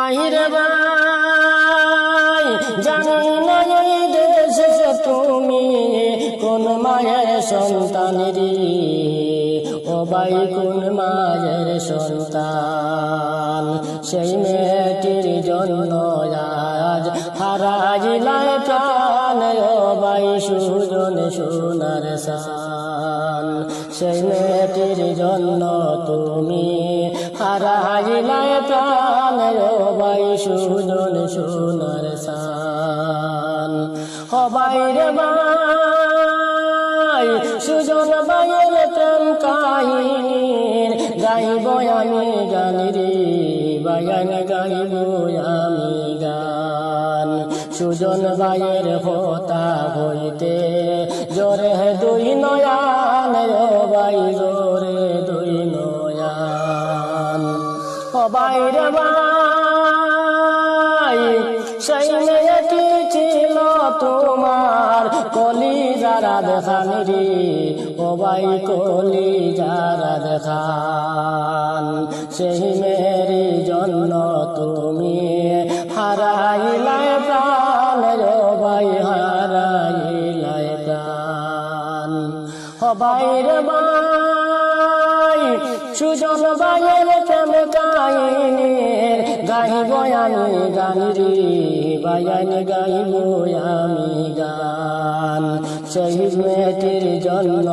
ভাই, জানি না দেশে তুমি, কোন মায়ের সন্তানেরই ও ভাই, কোন মায়ের সন্তান? সেই মেয়েটির জন্য আজ হারাইলাই প্রাণ। ও ভাই, সুজন সোনার সান। সেই মেয়েটির জন্য তুমি হারাইলাই প্রাণ। ভাই সুজন সোনার সান। হবাই রে ভাই, সুজন ভাইয়ের প্রেম কাহিনীর গাইব আমি গান রে বায়ান গাইব আমি গান। সুজন ভাইয়ের হতা হইতে জোরে দুই নয়ান ভাই, জোরে দুই নয়ান। হবাই রে দেখান রে ও ভাই কলি যারা দেখান সেই মেয়ের জন্য তুমি হারাইলাই প্রাণ রে ভাই হারাইলাই প্রাণ। হবাই রে ভাই, সুজন ভাইয়ের প্রেম কাহিনীর গাইব আমি গান রে বায়ান গাইব আমি গান। শহীদ জন্য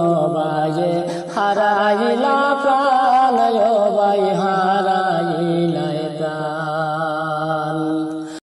হারাইলা প্রাণ বাই